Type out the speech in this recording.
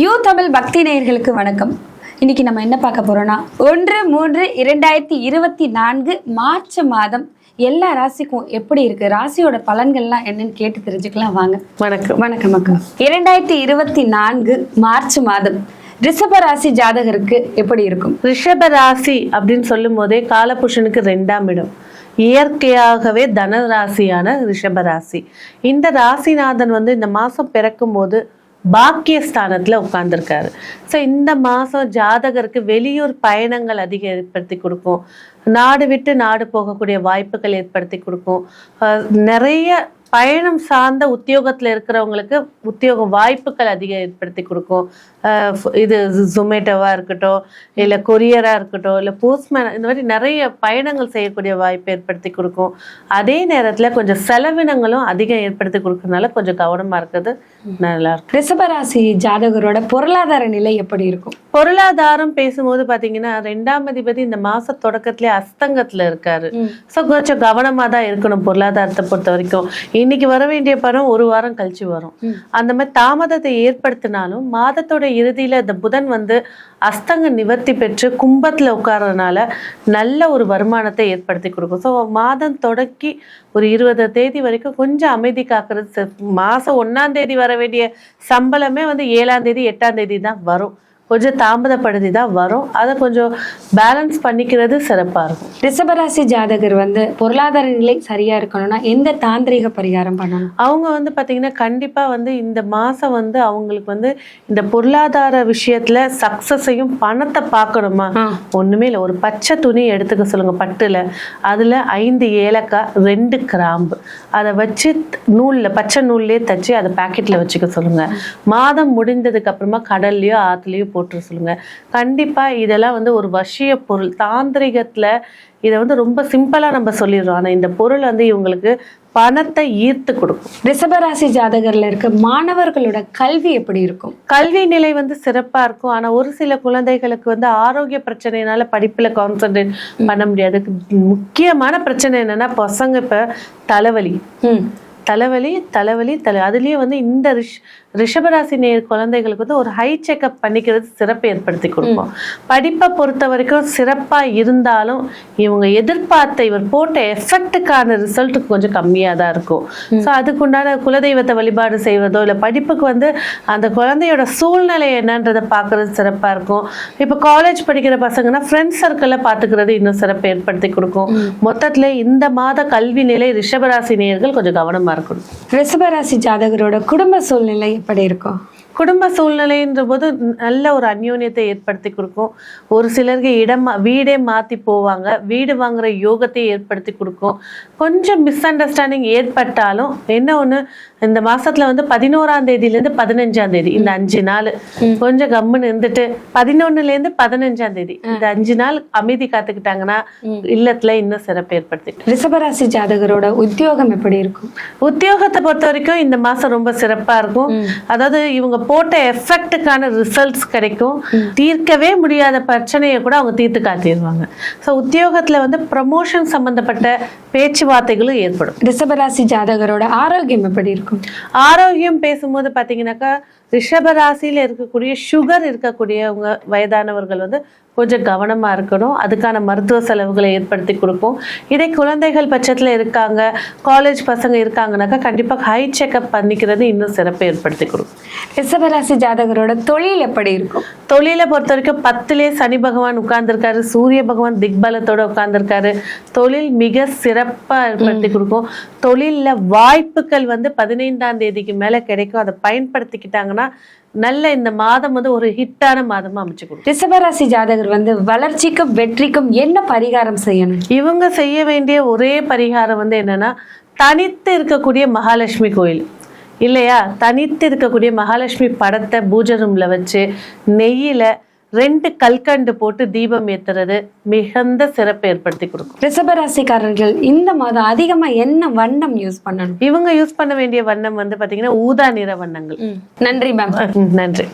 பக்தி நேயர்களுக்கு வணக்கம். இன்னைக்கு நம்ம என்ன பார்க்க போறோம்னா ஒன்று மூன்று இரண்டாயிரத்தி இருபத்தி நான்கு மார்ச் மாதம் எல்லா ராசிக்கும் எப்படி இருக்கு? ராசியோட பலன்கள்லாம் என்னன்னு கேட்டு தெரிஞ்சுக்கலாம் வாங்க. வணக்கம். வணக்கம் அக்கா. இரண்டாயிரத்தி இருபத்தி நான்கு மார்ச் மாதம் ரிஷப ராசி ஜாதகருக்கு எப்படி இருக்கும்? ரிஷப ராசி அப்படின்னு சொல்லும் போதே காலபுருஷனுக்கு ரெண்டாம் இடம். இயற்கையாகவே தன ராசியான ரிஷப ராசி. இந்த ராசிநாதன் வந்து இந்த மாசம் பிறக்கும் போது பாக்கியஸ்தானத்தில் உட்காந்துருக்காரு ஸோ இந்த மாதம் ஜாதகருக்கு வெளியூர் பயணங்கள் அதிகம் ஏற்படுத்தி கொடுக்கும். நாடு விட்டு நாடு போகக்கூடிய வாய்ப்புகள் ஏற்படுத்தி கொடுக்கும். நிறைய பயணம் சார்ந்த உத்தியோகத்துல இருக்கிறவங்களுக்கு உத்தியோக வாய்ப்புகள் அதிகம் ஏற்படுத்தி கொடுக்கும். இது ஜொமேட்டோவா இருக்கட்டும் இல்ல கொரியரா இருக்கட்டும் இல்ல போஸ்ட்மேன் இந்த மாதிரி நிறைய பயணங்கள் செய்யக்கூடிய வாய்ப்பு ஏற்படுத்தி கொடுக்கும். அதே நேரத்துல கொஞ்சம் செலவினங்களும் அதிகம் ஏற்படுத்தி கொடுக்கறதுனால கொஞ்சம் கவனமா இருக்கிறது நல்லா இருக்கும். ரிஷப ராசி ஜாதகரோட பொருளாதார நிலை எப்படி இருக்கும்? பொருளாதாரம் பேசும்போது பாத்தீங்கன்னா ரெண்டாம் அதிபதி இந்த மாச தொடக்கத்திலே அஸ்தங்கத்துல இருக்காரு. ஸோ கொஞ்சம் கவனமா தான் இருக்கணும் பொருளாதாரத்தை பொறுத்த வரைக்கும். இன்னைக்கு வர வேண்டிய பணம் ஒரு வாரம் கழிச்சு வரும். அந்த மாதிரி தாமதத்தை ஏற்படுத்தினாலும் மாதத்தோட இறுதியில இந்த புதன் வந்து அஸ்தங்க நிவர்த்தி பெற்று கும்பத்துல உட்கார்றதுனால நல்ல ஒரு வருமானத்தை ஏற்படுத்தி கொடுக்கும். ஸோ மாதம் தொடக்கி ஒரு இருபது தேதி வரைக்கும் கொஞ்சம் அமைதி காக்கிறது மாசம் ஒண்ணாம் தேதி வர வேண்டிய சம்பளமே வந்து ஏழாம் தேதி எட்டாம் தேதி தான் வரும். கொஞ்சம் தாமதப்படுத்தி தான் வரும். அதை கொஞ்சம் பேலன்ஸ் பண்ணிக்கிறது சிறப்பா இருக்கும். ரிஷபராசி ஜாதகர் வந்து பொருளாதார நிலை சரியா இருக்கணும்னா எந்த தாந்திரிக பரிகாரம் பண்ணணும்? அவங்க வந்து பாத்தீங்கன்னா கண்டிப்பா வந்து இந்த மாசம் வந்து அவங்களுக்கு வந்து இந்த பொருளாதார விஷயத்துல சக்சஸையும் பணத்தை பார்க்கணுமா? ஒண்ணுமே இல்லை. ஒரு பச்சை துணி எடுத்துக்க சொல்லுங்க பட்டுல. அதுல ஐந்து ஏலக்காய் ரெண்டு கிராம்பு. அதை வச்சு நூல்ல பச்சை நூல்லே தச்சு அதை பாக்கெட்ல வச்சுக்க சொல்லுங்க. மாதம் முடிந்ததுக்கு அப்புறமா கடல்லையோ ஆத்துலயோ போட்டுற சொல்லுங்க. கண்டிப்பா இதெல்லாம் வந்து ஒரு வசிய பொருள். தாந்திரிகத்துல இதை வந்து ரொம்ப சிம்பிளா நம்ம சொல்லிடுறோம். ஆனா இந்த பொருள் வந்து இவங்களுக்கு பணத்தை ஈர்த்து கொடுக்கும். ரிஷபராசி ஜாதகர்ல இருக்க மாணவர்களோட கல்வி எப்படி இருக்கும்? கல்வி நிலை வந்து சிறப்பா இருக்கும். ஆனா ஒரு சில குழந்தைகளுக்கு வந்து ஆரோக்கிய பிரச்சனைனால படிப்புல கான்சென்ட்ரேட் பண்ண முடியாது. முக்கியமான பிரச்சனை என்னன்னா பசங்க இப்ப தலைவலி. ம். தலைவலி தலைவலி தலை. அதுலயும் வந்து இந்த ரிஷ் ரிஷபராசி நேர் குழந்தைகளுக்கு வந்து ஒரு ஹை செக்அப் பண்ணிக்கிறது சிறப்பு ஏற்படுத்தி கொடுக்கும். படிப்பை பொறுத்த வரைக்கும் சிறப்பா இருந்தாலும் இவங்க எதிர்பார்த்த இவர் போட்ட எஃபெக்ட்டுக்கான ரிசல்ட் கொஞ்சம் கம்மியா தான் இருக்கும். ஸோ அதுக்குண்டான குலதெய்வத்தை வழிபாடு செய்வதோ இல்லை படிப்புக்கு வந்து அந்த குழந்தையோட சூழ்நிலை என்னன்றதை பார்க்கறது சிறப்பா இருக்கும். இப்போ காலேஜ் படிக்கிற பசங்கன்னா ஃப்ரெண்ட்ஸ் சர்க்கிளில் பார்த்துக்கிறது இன்னும் சிறப்பு ஏற்படுத்தி கொடுக்கும். மொத்தத்துல இந்த மாத கல்வி நிலை ரிஷபராசி நேயர்கள் கொஞ்சம் கவனமா இருக்கணும் ரிஷபராசி ஜாதகரோட குடும்ப சூழ்நிலை எப்படி இருக்கும்? குடும்ப சூழ்நிலைன்ற போது நல்ல ஒரு அந்யோன்யத்தை ஏற்படுத்தி கொடுக்கும். ஒரு சிலருக்கு இடம் வீடே மாத்தி போவாங்க. வீடு வாங்குற யோகத்தை ஏற்படுத்தி கொடுக்கும். கொஞ்சம் மிஸ் அண்டர்ஸ்டாண்டிங் ஏற்பட்டாலும் என்ன ஒண்ணு இந்த மாசத்துல வந்து பதினோராம் தேதியில இருந்து பதினஞ்சாம் தேதி இந்த அஞ்சு நாள். கொஞ்சம் கம்முன்னு இருந்துட்டு பதினொன்னுல இருந்து பதினஞ்சாம் தேதி. இந்த அஞ்சு நாள் அமைதி காத்துக்கிட்டாங்கன்னா இல்லத்துல இன்னும் சிறப்பு ஏற்படுத்தி ரிஷபராசி ஜாதகரோட உத்தியோகம் எப்படி இருக்கும்? உத்தியோகத்தை பொறுத்த வரைக்கும் இந்த மாசம் ரொம்ப சிறப்பா இருக்கும். அதாவது இவங்க போட்ட எஃபெக்ட்டுக்கான ரிசல்ட்ஸ் கிடைக்கும். தீர்க்கவே முடியாத பிரச்சனையை கூட அவங்க தீர்த்து காட்டிடுவாங்க. ஸோ உத்தியோகத்துல வந்து ப்ரமோஷன் சம்பந்தப்பட்ட பேச்சுவார்த்தைகளும் ஏற்படும். ரிஷபராசி ஜாதகரோட ஆரோக்கியம் எப்படி இருக்கும்? ஆரோக்கியம் பேசும்போது பார்த்தீங்கன்னாக்கா ரிஷப ராசியில இருக்கக்கூடிய சுகர் இருக்கக்கூடியவங்க வயதானவர்கள் வந்து கொஞ்சம் கவனமா இருக்கணும். அதுக்கான மருத்துவ செலவுகளை ஏற்படுத்தி கொடுக்கும் இதே குழந்தைகள் பட்சத்துல இருக்காங்க காலேஜ் பசங்க இருக்காங்கனாக்கா கண்டிப்பா ஹை செக்அப் பண்ணிக்கிறது இன்னும் சிறப்பை ஏற்படுத்தி கொடுக்கும். ரிஷபராசி ஜாதகரோட தொழில் எப்படி இருக்கும்? தொழிலை பொறுத்த வரைக்கும் பத்திலே சனி பகவான் உட்கார்ந்திருக்காரு சூரிய பகவான் திக்பலத்தோட உட்கார்ந்திருக்காரு. தொழில் மிக சிறப்பா ஏற்படுத்தி கொடுக்கும். தொழில்ல வாய்ப்புகள் வந்து பதினைந்தாம் தேதிக்கு மேல கிடைக்கும். அதை பயன்படுத்திக்கிட்டாங்கன்னா நல்ல இந்த மாதம் வந்து ஒரு ஹிட்டான மாதமா அமைச்சு கொடுக்கும். ரிஷபராசி ஜாதகர் வந்து வளர்ச்சிக்கும் வெற்றிக்கும் என்ன பரிகாரம் செய்யணும்? இவங்க செய்ய வேண்டிய ஒரே பரிகாரம் வந்து என்னன்னா தனித்து இருக்கக்கூடிய மகாலட்சுமி கோயில். இல்லையா? தனித்து இருக்கக்கூடிய மகாலட்சுமி படத்தை பூஜை ரூம்ல வச்சு நெய்யில ரெண்டு கல்கண்டு போட்டு தீபம் ஏத்துறது மிகுந்த சிறப்பு ஏற்படுத்தி கொடுக்கும். ரிஷபராசிக்காரர்கள் இந்த மாதம் அதிகமா என்ன வண்ணம் யூஸ் பண்ணணும்? இவங்க யூஸ் பண்ண வேண்டிய வண்ணம் வந்து பாத்தீங்கன்னா ஊதா நிற வண்ணங்கள். நன்றி மேம் நன்றி.